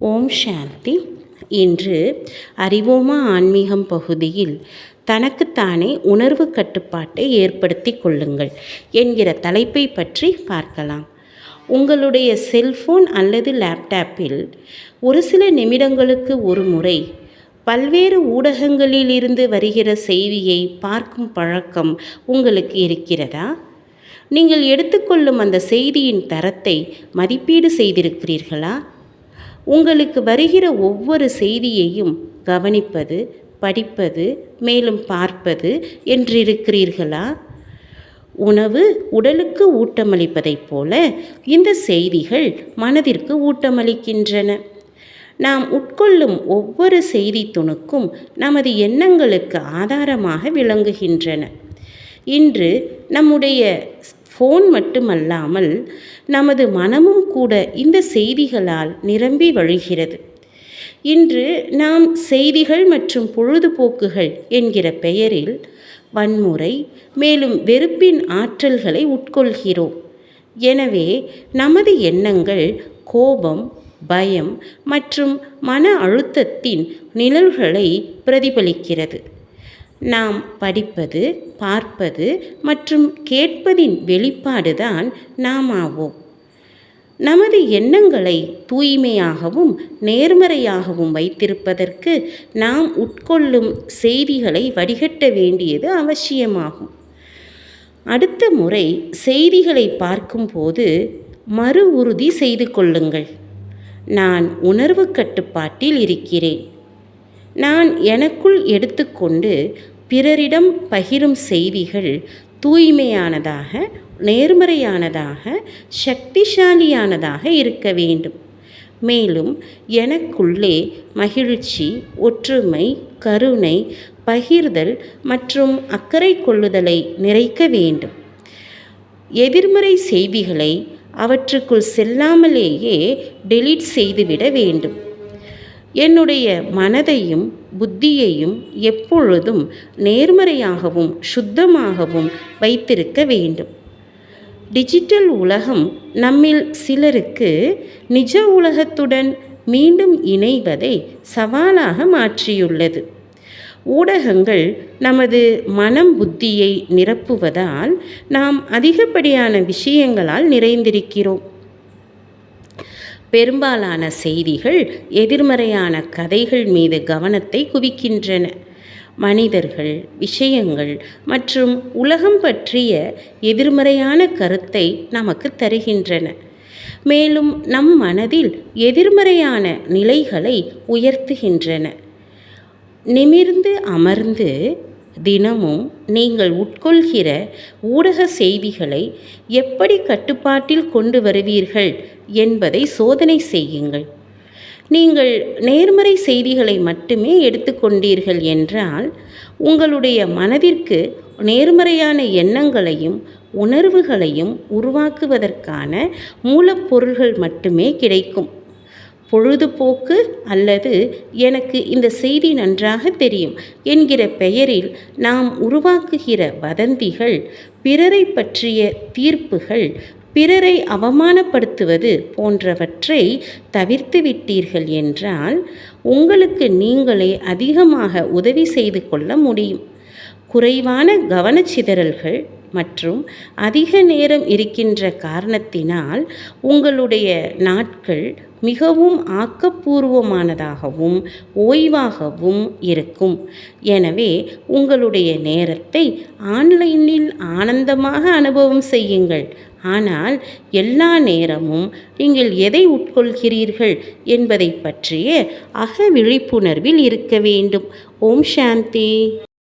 ஓம் சாந்தி. இன்று அறிவோமா ஆன்மீகம் பகுதியில் தனக்குத்தானே உணர்வு கட்டுப்பாட்டை ஏற்படுத்தி கொள்ளுங்கள் என்கிற தலைப்பை பற்றி பார்க்கலாம். உங்களுடைய செல்போன் அல்லது லேப்டாப்பில் ஒரு சில நிமிடங்களுக்கு ஒரு முறை பல்வேறு ஊடகங்களில் இருந்து வருகிற செய்தியை பார்க்கும் பழக்கம் உங்களுக்கு இருக்கிறதா? நீங்கள் எடுத்துக்கொள்ளும் அந்த செய்தியின் தரத்தை மதிப்பீடு செய்திருக்கிறீர்களா? உங்களுக்கு வருகிற ஒவ்வொரு செய்தியையும் கவனிப்பது படிப்பது மேலும் பார்ப்பது என்றிருக்கிறீர்களா? உணவு உடலுக்கு ஊட்டமளிப்பதைப் போல இந்த செய்திகள் மனதிற்கு ஊட்டமளிக்கின்றன. நாம் உட்கொள்ளும் ஒவ்வொரு செய்தி துணுக்கும் நமது எண்ணங்களுக்கு ஆதாரமாக விளங்குகின்றன. இன்று நம்முடைய ஃபோன் மட்டுமல்லாமல் நமது மனமும் கூட இந்த செய்திகளால் நிரம்பி வழிகிறது. இன்று நாம் செய்திகள் மற்றும் பொழுதுபோக்குகள் என்கிற பெயரில் வன்முறை மேலும் வெறுப்பின் ஆற்றல்களை உட்கொள்கிறோம். எனவே நமது எண்ணங்கள் கோபம் பயம் மற்றும் மன அழுத்தத்தின் நிழல்களை பிரதிபலிக்கிறது. நாம் படிப்பது பார்ப்பது மற்றும் கேட்பதின் வெளிப்பாடுதான் நாம் ஆவோம். நமது எண்ணங்களை தூய்மையாகவும் நேர்மறையாகவும் வைத்திருப்பதற்கு நாம் உட்கொள்ளும் செய்திகளை வடிகட்ட வேண்டியது அவசியமாகும். அடுத்த முறை செய்திகளை பார்க்கும்போது மறு உறுதி செய்து கொள்ளுங்கள். நான் உணர்வு கட்டுப்பாட்டில் இருக்கிறேன். நான் எனக்குள் எடுத்துக்கொண்டு பிறரிடம் பகிரும் செய்திகள் தூய்மையானதாக நேர்மறையானதாக சக்திசாலியானதாக இருக்க வேண்டும். மேலும் எனக்குள்ளே மகிழ்ச்சி ஒற்றுமை கருணை பகிர்தல் மற்றும் அக்கறை கொள்ளுதலை நிறைக்க வேண்டும். எதிர்மறை செய்திகளை அவற்றுக்குள் செல்லாமலேயே டெலீட் செய்துவிட வேண்டும். என்னுடைய மனதையும் புத்தியையும் எப்பொழுதும் நேர்மறையாகவும் சுத்தமாகவும் வைத்திருக்க வேண்டும். டிஜிட்டல் உலகம் நம்மில் சிலருக்கு நிஜ உலகத்துடன் மீண்டும் இணைவதை சவாலாக மாற்றியுள்ளது. ஊடகங்கள் நமது மனம் புத்தியை நிரப்புவதால் நாம் அதிகப்படியான விஷயங்களால் நிறைந்திருக்கிறோம். பெரும்பாலான செய்திகள் எதிர்மறையான கதைகள் மீது கவனத்தை குவிக்கின்றன. மனிதர்கள் விஷயங்கள் மற்றும் உலகம் பற்றிய எதிர்மறையான கருத்தை நமக்கு தருகின்றன. மேலும் நம் மனதில் எதிர்மறையான நிலைகளை உயர்த்துகின்றன. நிமிர்ந்து அமர்ந்து தினமும் நீங்கள் உட்கொள்கிற ஊடக செய்திகளை எப்படி கட்டுப்பாட்டில் கொண்டு வருவீர்கள் என்பதை சோதனை செய்யுங்கள். நீங்கள் நேர்மறை செய்திகளை மட்டுமே எடுத்துக்கொண்டீர்கள் என்றால் உங்களுடைய மனதிற்கு நேர்மறையான எண்ணங்களையும் உணர்வுகளையும் உருவாக்குவதற்கான மூலப்பொருள்கள் மட்டுமே கிடைக்கும். பொழுதுபோக்கு அல்லது எனக்கு இந்த செய்தி நன்றாக தெரியும் என்கிற பெயரில் நாம் உருவாக்குகிற வதந்திகள் பிறரை பற்றிய தீர்ப்புகள் பிறரை அவமானப்படுத்துவது போன்றவற்றை தவிர்த்து விட்டீர்கள் என்றால் உங்களுக்கு நீங்களே அதிகமாக உதவி செய்து கொள்ள முடியும். குறைவான கவனச்சிதறல்கள் மற்றும் அதிக நேரம் இருக்கின்ற காரணத்தினால் உங்களுடைய நாட்கள் மிகவும் ஆக்கப்பூர்வமானதாகவும் ஓய்வாகவும் இருக்கும். எனவே உங்களுடைய நேரத்தை ஆன்லைனில் ஆனந்தமாக அனுபவம் செய்யுங்கள். ஆனால் எல்லா நேரமும் நீங்கள் எதை உட்கொள்கிறீர்கள் என்பதை பற்றிய அக விழிப்புணர்வில் இருக்க வேண்டும். ஓம் சாந்தி.